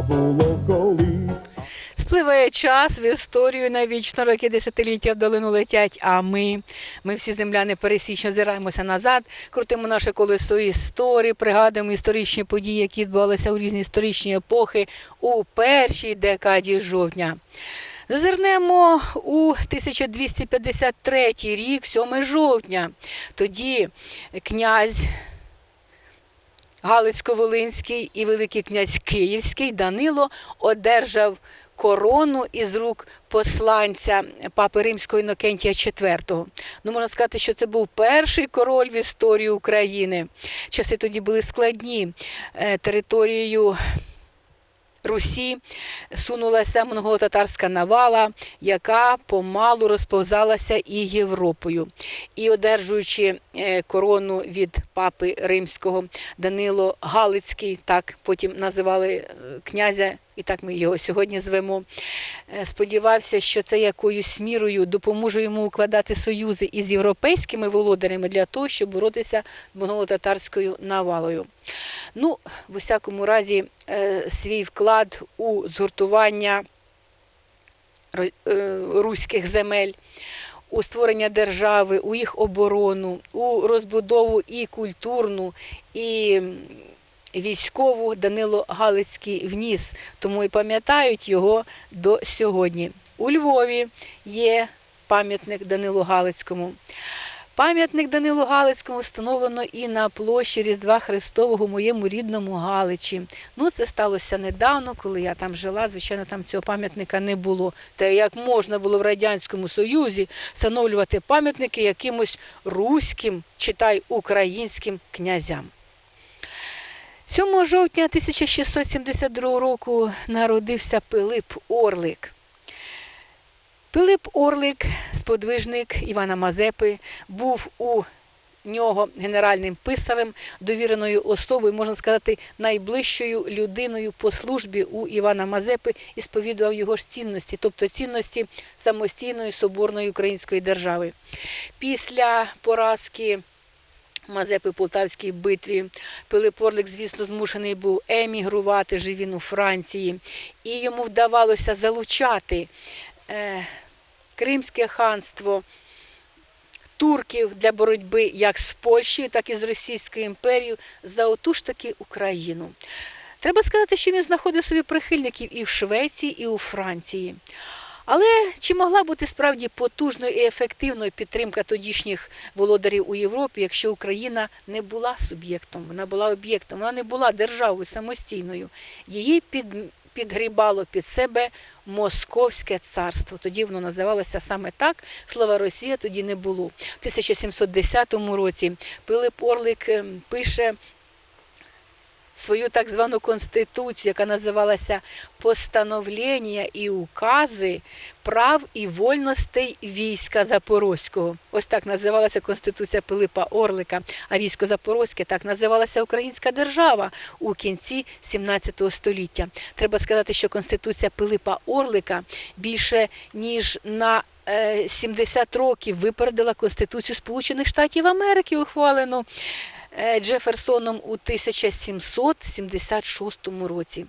було колись. Спливає час в історію навічно, роки десятиліття в долину летять. А ми, ми всі земляни пересічно зираємося назад, крутимо наше колесо історії, пригадуємо історичні події, які відбувалися у різні історичні епохи у першій декаді жовтня. Зазирнемо у 1253 рік, 7 жовтня. Тоді князь Галицько-Волинський і Великий князь Київський Данило одержав корону із рук посланця папи Римського Інокентія IV. Ну, можна сказати, що це був перший король в історії України. Часи тоді були складні. Е, Територією Русі сунулася монголо-татарська навала, яка помалу розповзалася і Європою. І одержуючи е, корону від папи римського Данило Галицький, так потім називали е, князя, і так ми його сьогодні звемо. е, Сподівався, що це якоюсь мірою допоможе йому укладати союзи із європейськими володарями для того, щоб боротися з монголо-татарською навалою. Ну, в усякому разі, е, свій вклад у згуртування е, руських земель, у створення держави, у їх оборону, у розбудову і культурну, і військову Данило Галицький вніс, тому і пам'ятають його до сьогодні. У Львові є пам'ятник Данилу Галицькому. Пам'ятник Данилу Галицькому встановлено і на площі Різдва Христового моєму рідному Галичі. Ну, це сталося недавно, коли я там жила. Звичайно, там цього пам'ятника не було. Та як можна було в Радянському Союзі встановлювати пам'ятники якимось руським, читай українським князям. 7 жовтня 1672 року народився Пилип Орлик. Пилип Орлик, сподвижник Івана Мазепи, був у нього генеральним писарем, довіреною особою, можна сказати, найближчою людиною по службі у Івана Мазепи і сповідував його ж цінності, тобто цінності самостійної соборної української держави. Після поразки Мазепи Полтавській битві. Пилип Орлик, звісно, змушений був емігрувати, жив він у Франції, і йому вдавалося залучати е, Кримське ханство, турків для боротьби як з Польщею, так і з Російською імперією за оту ж таки Україну. Треба сказати, що він знаходив собі прихильників і в Швеції, і у Франції. Але чи могла бути справді потужною і ефективною підтримка тодішніх володарів у Європі, якщо Україна не була суб'єктом, вона була об'єктом, вона не була державою самостійною. Її під, підгрібало під себе Московське царство. Тоді воно називалося саме так. Слова Росія тоді не було. В 1710 році Пилип Орлик ем, пише свою так звану конституцію, яка називалася Постановлення і укази прав і вольностей війська Запорозького. Ось так називалася Конституція Пилипа Орлика, а військо Запорозьке так називалася Українська держава у кінці 17 століття. Треба сказати, що Конституція Пилипа Орлика більше ніж на е, 70 років випередила Конституцію Сполучених Штатів Америки, ухвалену е, Джеферсоном у 1776 році.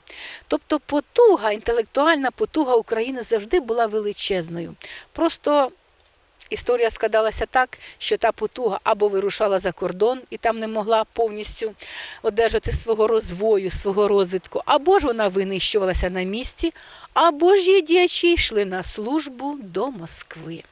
Тобто потуга, інтелектуальна потуга України завжди була величезною. Просто історія складалася так, що та потуга або вирушала за кордон і там не могла повністю одержати свого розвою, свого розвитку, або ж вона винищувалася на місці, або ж її діячі йшли на службу до Москви.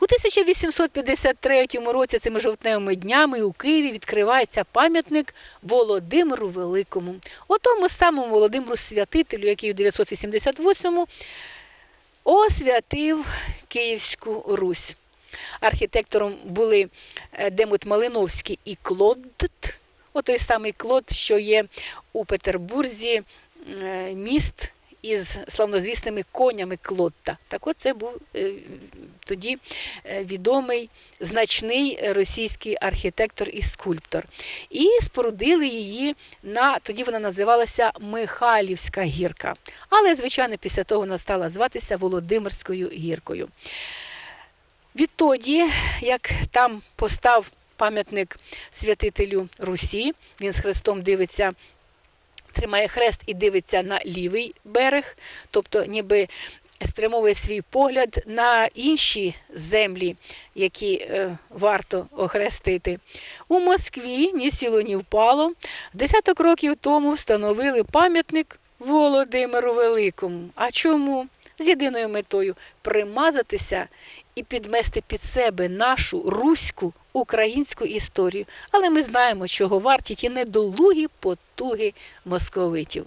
У 1853 році цими жовтневими днями у Києві відкривається пам'ятник Володимиру Великому, отому самому Володимиру Святителю, який у 988-му освятив Київську Русь. Архітектором були е, Демут Малиновський і Клод, отой самий Клод, що є у Петербурзі е, міст із славнозвісними конями Клотта. Так от це був е, тоді е, відомий значний російський архітектор і скульптор. І спорудили її на тоді вона називалася Михайлівська гірка. Але, звичайно, після того вона стала зватися Володимирською гіркою. Відтоді, як там постав пам'ятник святителю Русі, він з хрестом дивиться, тримає хрест і дивиться на лівий берег, тобто ніби спрямовує свій погляд на інші землі, які е, варто охрестити. У Москві ні сіло, ні впало. Десяток років тому встановили пам'ятник Володимиру Великому. А чому? З єдиною метою примазатися і підмести під себе нашу руську українську історію. Але ми знаємо, чого варті ті недолугі потуги московитів.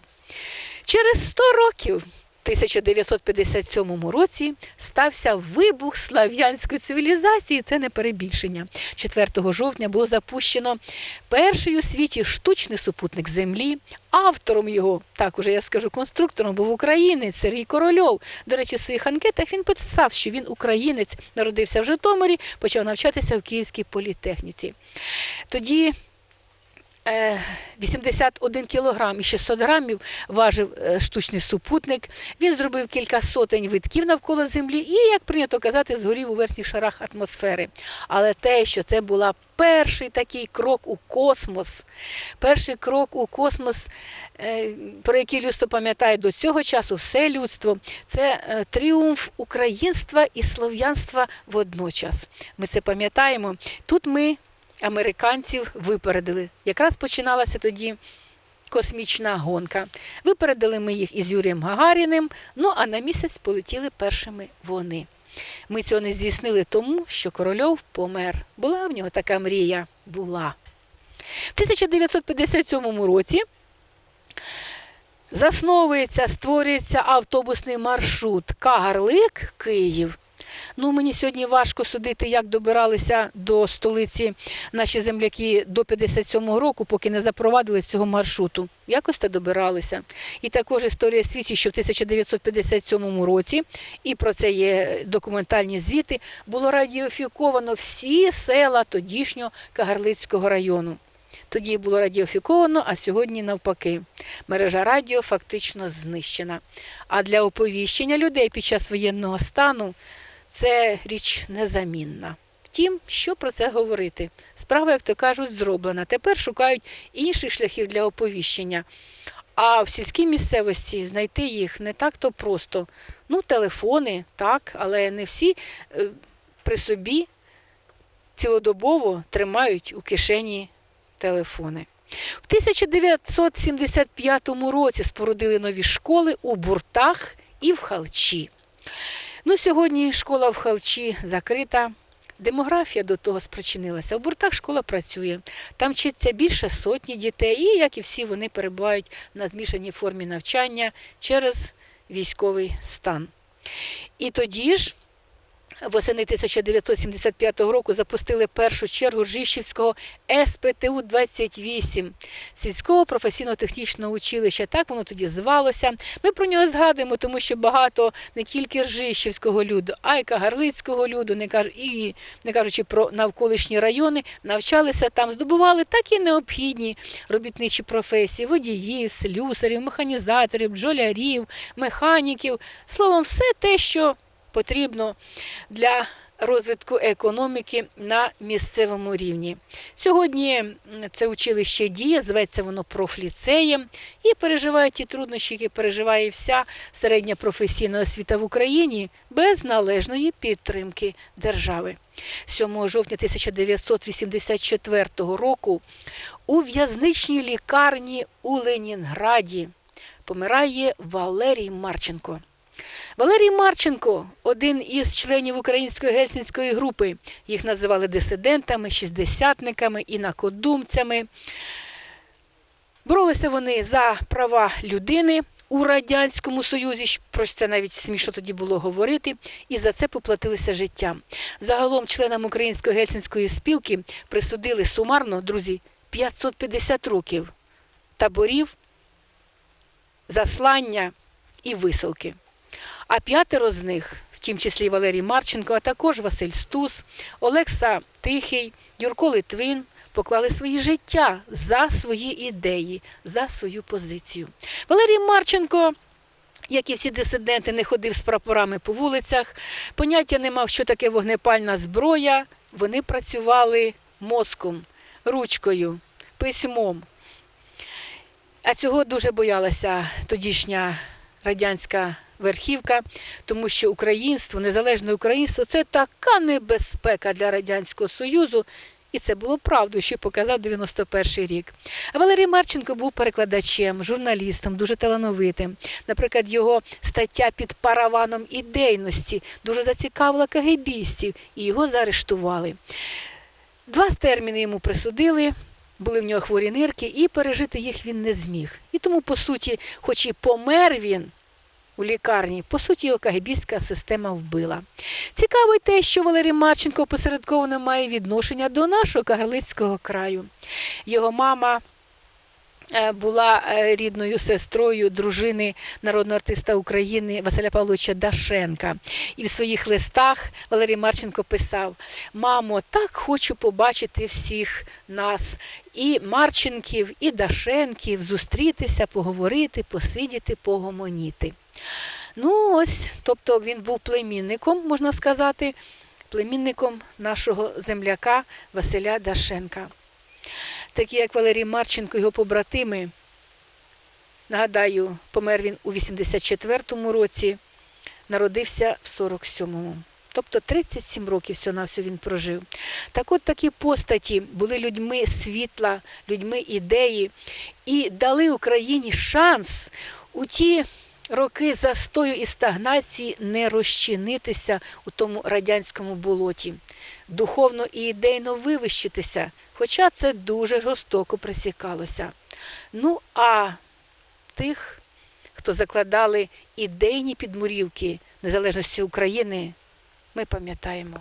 Через 100 років, 1957 році, стався вибух слав'янської цивілізації. Це не перебільшення. 4 жовтня було запущено перший у світі штучний супутник Землі. Автором його, так уже я скажу, конструктором був українець Сергій Корольов. До речі, в своїх анкетах він писав, що він українець, народився в Житомирі, почав навчатися в Київській політехніці. Тоді 81 кілограм і 600 грамів важив е, штучний супутник. Він зробив кілька сотень витків навколо землі і, як прийнято казати, згорів у верхніх шарах атмосфери. Але те, що це була перший такий крок у космос, перший крок у космос, е, про який людство пам'ятає до цього часу, все людство, це е, тріумф українства і слов'янства водночас. Ми це пам'ятаємо. Тут ми американців випередили. Якраз починалася тоді космічна гонка. Випередили ми їх із Юрієм Гагаріним, ну а на місяць полетіли першими вони. Ми цього не здійснили тому, що корольов помер. Була в нього така мрія. Була. В 1957 році засновується, створюється автобусний маршрут Кагарлик Київ. Ну, мені сьогодні важко судити, як добиралися до столиці наші земляки до 57-го року, поки не запровадили цього маршруту. Якось та добиралися. І також історія свідчить, що в 1957 році, і про це є документальні звіти, було радіофіковано всі села тодішнього Кагарлицького району. Тоді було радіофіковано, а сьогодні навпаки. Мережа радіо фактично знищена. А для оповіщення людей під час воєнного стану це річ незамінна. Втім, що про це говорити? Справа, як то кажуть, зроблена. Тепер шукають інших шляхів для оповіщення. А в сільській місцевості знайти їх не так-то просто. Ну, телефони, так, але не всі е, при собі цілодобово тримають у кишені телефони. В 1975 році спорудили нові школи у Буртах і в Халчі. Ну, сьогодні школа в Халчі закрита. Демографія до того спричинилася. У Буртах школа працює. Там вчиться більше сотні дітей, і, як і всі, вони перебувають на змішаній формі навчання через військовий стан. І тоді ж, восени 1975 року, запустили першу чергу Жишівського СПТУ-28, сільського професійно-технічного училища. Так воно тоді звалося. Ми про нього згадуємо, тому що багато не тільки Ржищівського люду, а й Кагарлицького люду, не кажу, і не кажучи про навколишні райони, навчалися там, здобували такі необхідні робітничі професії: водіїв, слюсарів, механізаторів, бджолярів, механіків. Словом, все те, що потрібно для розвитку економіки на місцевому рівні. Сьогодні це училище діє, зветься воно профліцеєм і переживає ті труднощі, які переживає вся середня професійна освіта в Україні без належної підтримки держави. 7 жовтня 1984 року у в'язничній лікарні у Ленінграді помирає Валерій Марченко. Валерій Марченко один із членів української гельсінської групи. Їх називали дисидентами, шістдесятниками, інакодумцями. Боролися вони за права людини у Радянському Союзі. Про це навіть смішно тоді було говорити, і за це поплатилися життям. Загалом членам української гельсінської спілки присудили сумарно, друзі, 550 років таборів, заслання і висилки. А п'ятеро з них, в тім числі Валерій Марченко, а також Василь Стус, Олекса Тихий, Юрко Литвин, поклали свої життя за свої ідеї, за свою позицію. Валерій Марченко як і всі дисиденти, не ходив з прапорами по вулицях, поняття не мав, що таке вогнепальна зброя. Вони працювали мозком, ручкою, письмом. А цього дуже боялася тодішня радянська верхівка, тому що українство, незалежне українство це така небезпека для Радянського Союзу. І це було правдою, що показав 91 рік. А Валерій Марченко був перекладачем, журналістом, дуже талановитим. Наприклад, його стаття під параваном ідейності дуже зацікавила кагебістів, і його заарештували. Два терміни йому присудили, були в нього хворі нирки, і пережити їх він не зміг. І тому, по суті, хоч і помер він у лікарні, по суті, його кагебістська система вбила. Цікаво й те, що Валерій Марченко посередковано має відношення до нашого Кагарлицького краю. Його мама е, була е, рідною сестрою дружини народного артиста України Василя Павловича Дашенка. І в своїх листах Валерій Марченко писав: Мамо, так хочу побачити всіх нас, і Марченків, і Дашенків, зустрітися, поговорити, посидіти, погомоніти. Ну, ось, тобто він був племінником, можна сказати, племінником нашого земляка Василя Дашенка. Такі як Валерій Марченко, його побратими. Нагадаю, помер він у 84-му році, народився в 47-му. Тобто 37 років всього на він прожив. Так от такі постаті були людьми світла, людьми ідеї і дали Україні шанс у ті роки застою і стагнації не розчинитися у тому радянському болоті, духовно і ідейно вивищитися, хоча це дуже жорстоко присікалося. Ну а тих, хто закладали ідейні підмурівки незалежності України, ми пам'ятаємо.